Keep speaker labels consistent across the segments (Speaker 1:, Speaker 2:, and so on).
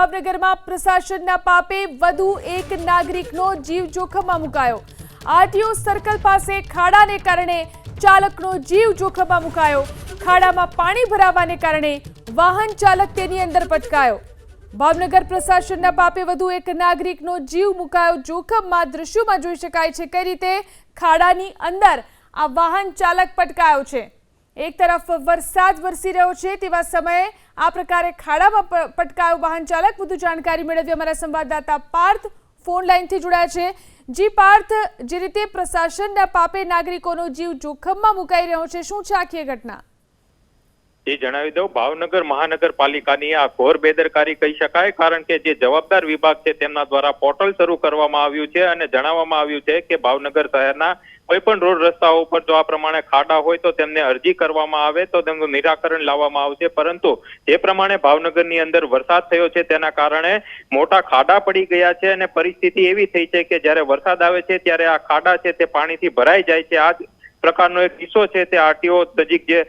Speaker 1: ભાવનગરમાં પ્રશાસનના પાપે વધુ એક નાગરિકનો જીવ જોખમમાં મુકાયો. આરટીઓ સર્કલ પાસે ખાડાને કારણે ચાલકનો જીવ જોખમમાં મુકાયો. ખાડામાં પાણી ભરાવાને કારણે વાહન ચાલક તેની અંદર પટકાયો. ભાવનગર પ્રશાસનના પાપે વધુ એક નાગરિકનો જીવ મુકાયો. જોખમમાં દ્રશ્યોમાં જોઈ શકાય છે કઈ રીતે ખાડાની અંદર આ વાહન ચાલક પટકાયો છે. એક તરફ વરસાદ વરસી રહ્યો છે તેવા સમયે આ પ્રકારે ખાડામાં પટકાયો વાહન ચાલક. વધુ જાણકારી મેળવી અમારા સંવાદદાતા પાર્થ. ફોન લાઈનથી જોડાયા છે. જી પાર્થ, જે રીતે પ્રશાસનના પાપે નાગરિકોનો જીવ જોખમમાં મુકાઈ રહ્યો છે, શું છે આખી ઘટના?
Speaker 2: એ જણાવી દઉં. ભાવનગર મહાનગરપાલિકાની આ ઘોર બેદરકારી કહી શકાય, કારણ કે જે જવાબદાર વિભાગ છે તેમના દ્વારા પોર્ટલ શરૂ કરવામાં આવ્યું છે અને જણાવવામાં આવ્યું છે કે ભાવનગર શહેરના કોઈ પણ રોડ રસ્તાઓ ઉપર જો આ પ્રમાણે ખાડા હોય તો તેમને અરજી કરવામાં આવે, તો તેમનું નિરાકરણ લાવવામાં આવશે. પરંતુ જે પ્રમાણે ભાવનગરની અંદર વરસાદ થયો છે તેના કારણે મોટા ખાડા પડી ગયા છે અને પરિસ્થિતિ એવી થઈ છે કે જ્યારે વરસાદ આવે છે ત્યારે આ ખાડા છે તે પાણીથી ભરાઈ જાય છે. આ પ્રકારનો એક કિસ્સો છે તે આરટીઓ નજીક જે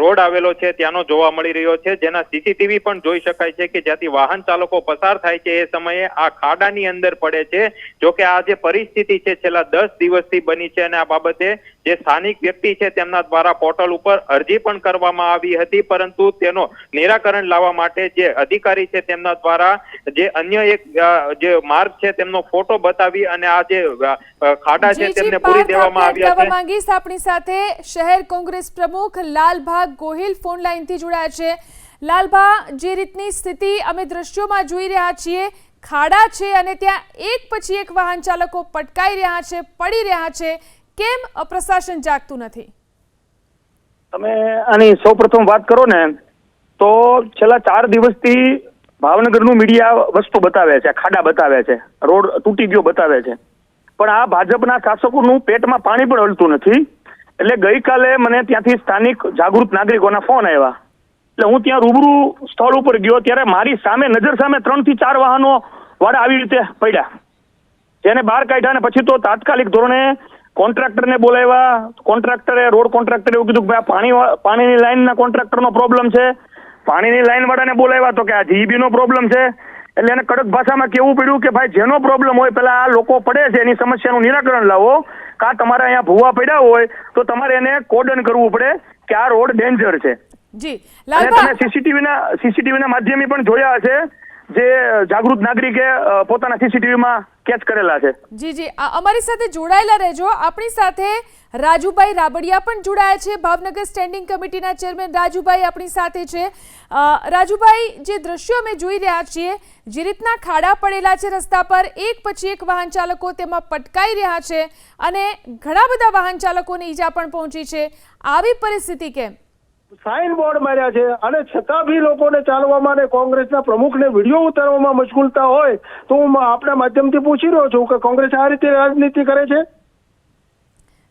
Speaker 2: રોડ આવેલો છે ત્યાંનો જોવા મળી રહ્યો છે. જેના સીસીટીવી પણ જોઈ શકાય છે કે જ્યાંથી વાહન ચાલકો પસાર થાય છે એ સમયે આ ખાડાની અંદર પડે છે. જો કે આ જે પરિસ્થિતિ છે છેલ્લા દસ દિવસથી બની છે અને આ બાબતે જે સ્થાનિક વ્યક્તિ છે તેમના દ્વારા પોર્ટલ ઉપર અરજી પણ કરવામાં આવી હતી પરંતુ તેનો નિરાકરણ લાવવા માટે જે અધિકારી છે તેમના દ્વારા જે અન્ય એક જે માર્ગ છે તેમનો ફોટો બતાવી અને આ જે ખાડા છે તેમને પૂરી દેવામાં આવ્યા છે.
Speaker 1: માંગીશ? આપણી સાથે શહેર કોંગ્રેસ પ્રમુખ લાલભાગ ગોહિલ ફોન લાઈનથી જોડાયા છે. લાલભા જે રીતની સ્થિતિ અમે દ્રશ્યોમાં જોઈ રહ્યા છીએ ખાડા છે અને ત્યાં એક પછી એક વાહન ચાલકો પટકાઈ રહ્યા છે પડી રહ્યા છે. કેમ પ્રશાસન જાગતું નથી?
Speaker 3: તમે આની સૌપ્રથમ વાત કરો ને, તો છેલ્લા ચાર દિવસથી ભાવનગરનું મીડિયા વસ્તુ બતાવે છે ખાડા બતાવે છે, રોડ તૂટી ગયો બતાવે છે. પણ આ ભાજપના શાસકોનું પેટમાં પાણી પણ હલતું નથી. એટલે ગઈકાલે મને ત્યાંથી સ્થાનિક જાગૃત નાગરિકોના ફોન આવ્યા. એટલે હું ત્યાં રૂબરૂ સ્થળ ઉપર ગયો, ત્યારે મારી સામે, નજર સામે ત્રણથી ચાર વાહનો વાળા આવી રીતે પડ્યા. જેને બહાર કાઢ્યા ને પછી તો તાત્કાલિક ધોરણે કોન્ટ્રાક્ટરને બોલાવ્યા. કોન્ટ્રાક્ટરે રોડ કોન્ટ્રાક્ટરે એવું કીધું કે ભાઈ પાણી પાણીની લાઈનના કોન્ટ્રાક્ટરનો પ્રોબ્લેમ છે. પાણીની લાઈન વાળાને બોલાવ્યા તો કે આ જીબીનો પ્રોબ્લેમ છે. એટલે એને કડક ભાષામાં કેવું પડ્યું કે ભાઈ જેનો પ્રોબ્લેમ હોય પેલા આ લોકો પડે છે એની સમસ્યાનું નિરાકરણ લાવો. કા તમારે અહીંયા ભૂવા પડ્યા હોય તો તમારે એને કોડન કરવું પડે કે આ રોડ ડેન્જર છે.
Speaker 1: જી.
Speaker 3: તમે સીસીટીવી ના સીસીટીવી ના માધ્યમે પણ જોયા હશે જે જાગૃત નાગરિકે પોતાના સીસીટીવી માં કેચ કરેલા છે.
Speaker 1: જી જી. અમારી સાથે જોડાયેલા રહેજો. આપણી સાથે રાજુભાઈ રાબડિયા પણ જોડાયા છે. ભાવનગર સ્ટેન્ડિંગ કમિટીના ચેરમેન રાજુભાઈ આપણી સાથે છે. રાજુભાઈ, જે દ્રશ્યો અમે જોઈ રહ્યા છીએ, જે રીતના ખાડા પડેલા છે રસ્તા પર, એક પછી એક વાહન ચાલકો તેમાં પટકાઈ રહ્યા છે અને ઘણા બધા વાહન ચાલકોને ઈજા પણ પહોંચી છે. આવી પરિસ્થિતિ કેમ?
Speaker 4: સાઇન બોર્ડ માર્યા છે અને છતાં બી લોકોને ચાલવામાં અને કોંગ્રેસના પ્રમુખને વીડિયો ઉતારવામાં મશગુલતા હોય તો હું આપણા માધ્યમથી પૂછી રહ્યો છું કે કોંગ્રેસ આ રીતે રાજનીતિ કરે છે?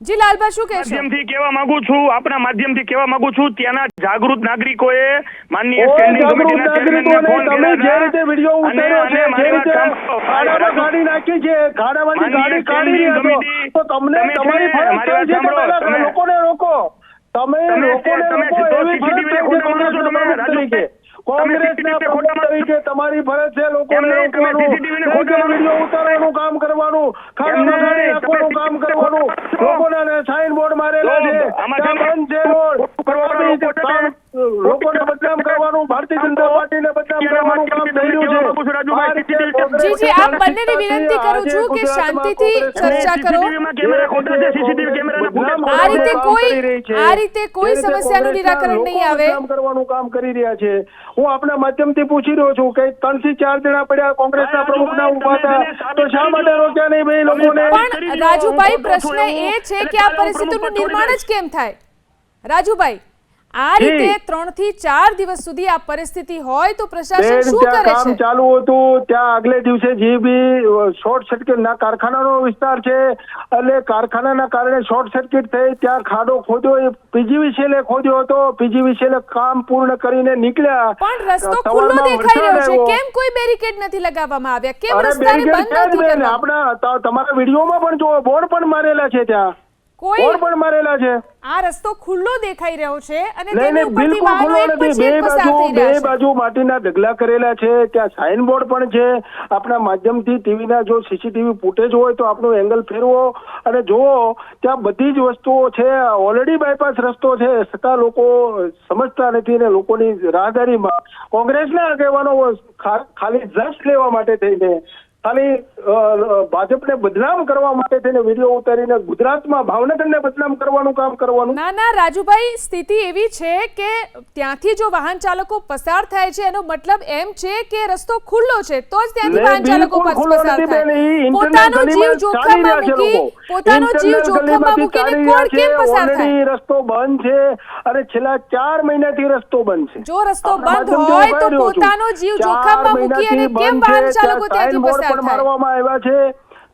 Speaker 1: જી લાલભા શું કહેશો?
Speaker 3: માધ્યમથી કહેવા માંગુ છું આપના માધ્યમથી કહેવા માંગુ છું ત્યાંના જાગૃત નાગરિકોએ માનનીય સ્ટેન્ડિંગ કમિટીના ચેરમેનને ફોન
Speaker 4: તમે જે રીતે વિડિયો ઉતાર્યો છે જે રીતે ખાડામાં ગાડી નાખી છે ખાડામાંથી ગાડી કાઢી રહ્યા તો તમને તમારી ફરજ છે કે લોકોને રોકો. તમે
Speaker 3: તમે ખોટા માનો છો
Speaker 4: તરીકે તમારી ફરજ છે લોકોને ઉતારવાનું. કામ કરવાનું. કામ કરવાનું. લોકોને સાઇન બોર્ડ મારેલા છે. બંધ રોડ. લોકોને બદનામ કરવાનું ભારતીય જનતા પાર્ટીને બદનામ કરવાનું કામ કોંગ્રેસ
Speaker 1: જી જી આપ બંનેને વિનંતી કરું છું કે શાંતિથી ચર્ચા કરો.
Speaker 3: કેમેરા ખોટા છે, CCTV કેમેરાના ફૂટેજ
Speaker 1: આ રીતે
Speaker 4: કામ
Speaker 1: કોઈ-
Speaker 4: કરી
Speaker 1: આ રીતે કોઈ સમસ્યાનું નિરાકરણ નહીં આવે.
Speaker 4: બદનામ કરવાનું કામ કરી રહ્યા છે. હું આપના માધ્યમથી પૂછી રહ્યો છું કે ત્રણથી ચાર જણા પડ્યા કોંગ્રેસના પ્રમુખના ઊભા હતા. તો શા માટે રોક્યા નહીં ભાઈ લોકોને?
Speaker 1: પણ રાજુભાઈ પ્રશ્ન એ છે કે આ પરિસ્થિતિનું નિર્માણ જ કેમ થાય? રાજુભાઈ આ રીતે ત્રણથી ચાર દિવસ સુધી આ પરિસ્થિતિ હોય તો પ્રશાસન શું કરે છે?
Speaker 4: કામ ચાલુ હતું. ત્યાં આગલે દિવસે જે બી શોર્ટ સર્કિટ ના કારખાનાનો વિસ્તાર છે એટલે કારખાનાના કારણે શોર્ટ સર્કિટ થઈ ત્યાં ખાડો ખોદ્યો એ પીજીવીસીએલે ખોદ્યો હતો. પીજીવીસીએલે કામ પૂર્ણ કરીને નીકળ્યા.
Speaker 1: પણ રસ્તો ખુલ્લો દેખાઈ રહ્યો છે. કેમ કોઈ બેરિકેડ નથી લગાવવામાં આવ્યા? કેમ રસ્તાને બંધ નથી
Speaker 4: આપણા તમારા વિડીયોમાં પણ જો બોર્ડ પણ મારેલા છે ત્યાં.
Speaker 1: કોઈ
Speaker 4: પણ મારેલા છે?
Speaker 1: આ રસ્તો ખુલ્લો દેખાઈ રહ્યો છે અને તેની ઉપરથી વાહનો એક પછી એક પસાર થઈ રહ્યા છે.
Speaker 4: બાજુ માટીના ઢગલા કરેલા છે ત્યાં સાઇન બોર્ડ પણ છે. આપણા માધ્યમથી ટીવીના જો સીસીટીવી ફૂટેજ હોય તો આપણો એંગલ ફેરવો. અને જુઓ ત્યાં બધી જ વસ્તુઓ છે. ઓલરેડી બાયપાસ રસ્તો છે. છતાં લોકો સમજતા નથી અને લોકોની રાહદારીમાં કોંગ્રેસના આગેવાનો ખાલી જસ્ટ લેવા માટે થઈને ખાલી ભાજપને બદનામ કરવા માટે તેને વીડિયો ઉતારીને ગુજરાતમાં ભાવનગરને બદનામ કરવાનું કામ કરવાનું.
Speaker 1: ના ના રાજુભાઈ સ્થિતિ એવી છે કે ત્યાંથી જો વાહન ચાલકો પસાર થાય છે એનો મતલબ એમ છે કે રસ્તો ખુલ્લો છે તો જ ત્યાંથી વાહન ચાલકો પસાર થાય. પોતાનો જીવ જોખમમાં મૂકી પોતાનો જીવ જોખમમાં મૂકીને કોણ કેમ પસાર થાય?
Speaker 4: રસ્તો બંધ છે અને છેલ્લા ચાર મહિનાથી રસ્તો બંધ છે.
Speaker 1: જો રસ્તો બંધ હોય તો. પોતાનો જીવ જોખમમાં મૂકી અને કેમ વાહન ચાલકો ત્યાંથી પસાર
Speaker 4: પણ મારવામાં આવ્યા છે.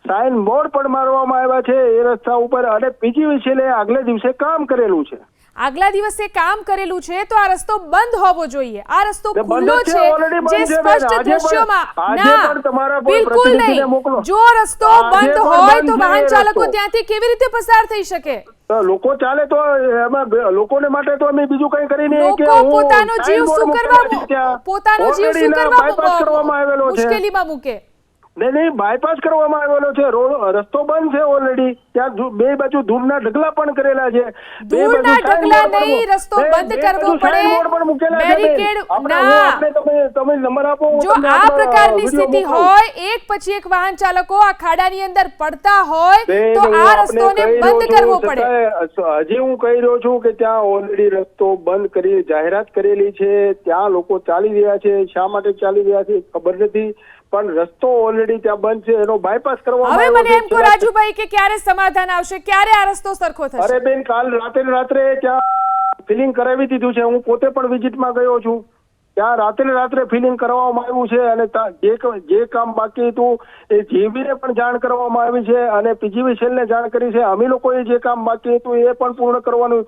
Speaker 4: સાઇન બોર્ડ પણ મારવામાં આવ્યા છે. એ રસ્તા ઉપર અને પીજીવીસીએલે આગલા દિવસે કામ કરેલું છે.
Speaker 1: આગલા દિવસે કામ કરેલું છે તો આ રસ્તો બંધ હોવો જોઈએ. આ રસ્તો ખુલ્લો
Speaker 4: છે,
Speaker 1: જે સ્પષ્ટ દ્રશ્યોમાં ના બિલકુલ નહીં. જો રસ્તો બંધ હોય તો વાહન ચાલકો ત્યાંથી કેવી રીતે પસાર થઈ શકે?
Speaker 4: લોકો ચાલે તો એમાં લોકોને માટે તો અમે બીજું કઈ કરી નહીં કે
Speaker 1: પોતાનો જીવ શું કરવા પોતાનો જીવ શું કરવા મુશ્કેલીમાં મૂકે.
Speaker 4: નહીં નહીં બાયપાસ કરવામાં આવેલો છે. રોડ રસ્તો બંધ છે ઓલરેડી ત્યાં બે બાજુ ધૂળના ઢગલા પણ કરેલા છે. બે બાજુ
Speaker 1: ઢગલા નહીં, રસ્તો બંધ કરવો પડે.
Speaker 4: પણ મૂકેલા
Speaker 1: ના.
Speaker 4: તમે તમે નંબર આપો
Speaker 1: જો આ પ્રકારની સ્થિતિ હોય એક પછી એક વાહન ચાલકો આ ખાડાની અંદર પડતા હોય તો આ રસ્તોને બંધ કરવો પડે.
Speaker 4: હજી હું કહી રહ્યો છું કે ત્યાં ઓલરેડી રસ્તો બંધ કરી જાહેરાત કરેલી છે. ત્યાં લોકો ચાલી રહ્યા છે. શા માટે ચાલી રહ્યા છે ખબર નથી. પણ રસ્તો ઓલરેડી ત્યાં બંધ છે એનો બાયપાસ કરવામાં
Speaker 1: હવે મને એમ કહો રાજુભાઈ કે ક્યારે સમાધાન આવશે? ક્યારે આ રસ્તો સરખો થશે?
Speaker 4: અરે બેન કાલ રાતે રાત્રે ત્યાં ફિલિંગ કરાવી દીધું છે. હું પોતે પણ વિઝિટમાં ગયો છું. ત્યાં રાત્રે રાત્રે ફિલિંગ કરવામાં આવ્યું છે અને જે જે કામ બાકી હતું એ જીવીને પણ જાણ કરવામાં આવી છે અને પીજીવી સેલને જાણ કરી છે. અમે લોકોએ જે કામ બાકી હતું એ પણ પૂર્ણ કરવાનું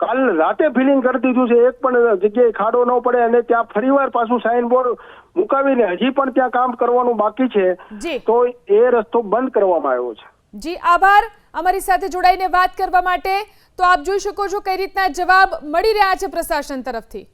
Speaker 4: કાલ રાતે ફિલિંગ કરી દીધું છે. એક પણ જગ્યાએ ખાડો ન પડે અને ત્યાં ફરીવાર પાછું સાઇન બોર્ડ મુકાવીને હજી પણ ત્યાં કામ કરવાનું બાકી છે. તો એ રસ્તો બંધ કરવામાં આવ્યો છે.
Speaker 1: જી આભાર. અમારી સાથે જોડાઈને વાત કરવા માટે. તો આપ જોઈ શકો છો કઈ રીતના જવાબ મળી રહ્યા છે પ્રશાસન તરફથી.